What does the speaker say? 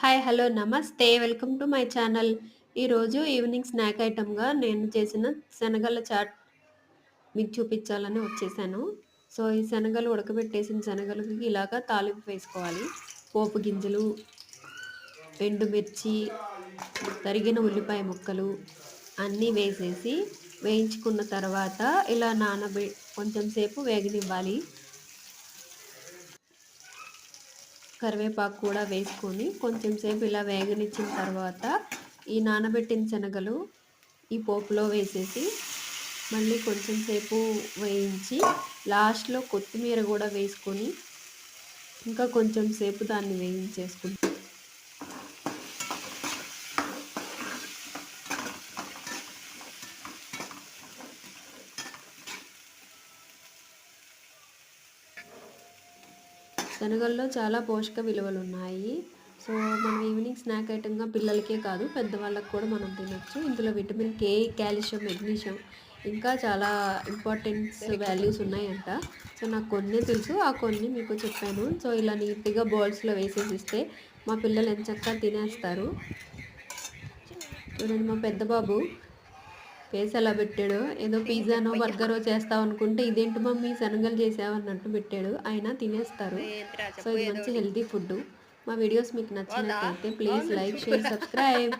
Hi hello నమస్తే. Welcome to my channel. ఈరోజు evening snack ఐటమ్గా నేను చేసిన శనగల చాట్ మీకు చూపించాలని వచ్చేసాను. సో ఈ శనగలు ఉడకబెట్టేసిన శనగలకి ఇలాగా తాలింపు వేసుకోవాలి. పోపు గింజలు ఎండుమిర్చి తరిగిన ఉల్లిపాయ ముక్కలు అన్నీ వేసేసి వేయించుకున్న తర్వాత ఇలా నానబె కొంచెం సేపు వేగనివ్వాలి. కరివేపాకు కూడా వేసుకొని కొంచెం సేపు ఇలా వేగనిచ్చిన తర్వాత ఈ నానబెట్టిన శనగలు ఈ పోపులో వేసేసి మళ్ళీ కొంచెం సేపు వేయించి లాస్ట్లో కొత్తిమీర కూడా వేసుకొని ఇంకా కొంచెం సేపు దాన్ని వేయించేసుకుంటాం శనగల్లో చాలా పోషక విలువలు ఉన్నాయి. సో మనం ఈవినింగ్ స్నాక్ ఐటమ్గా పిల్లలకే కాదు పెద్దవాళ్ళకి కూడా మనం తినొచ్చు. ఇందులో విటమిన్ కే కాల్షియం మెగ్నీషియం ఇంకా చాలా ఇంపార్టెంట్స్ వాల్యూస్ ఉన్నాయంట. సో నాకు కొన్ని తెలుసు ఆ కొన్ని మీకు చెప్పాను. సో ఇలా నీట్గా బౌల్స్లో వేసేసి ఇస్తే మా పిల్లలు ఎంచక్కా తినేస్తారు. చూడండి మా పెద్ద బాబు ఫేస్ ఎలా పెట్టాడు. ఏదో పిజ్జానో బర్గరో చేస్తావు అనుకుంటే ఇదేంటి మమ్మీ శనగలు చేసావు అన్నట్టు పెట్టాడు. అయినా తినేస్తారు. సో ఇది మంచి హెల్తీ ఫుడ్ మా వీడియోస్ మీకు నచ్చినట్లయితే ప్లీజ్ లైక్ షేర్ సబ్స్క్రైబ్.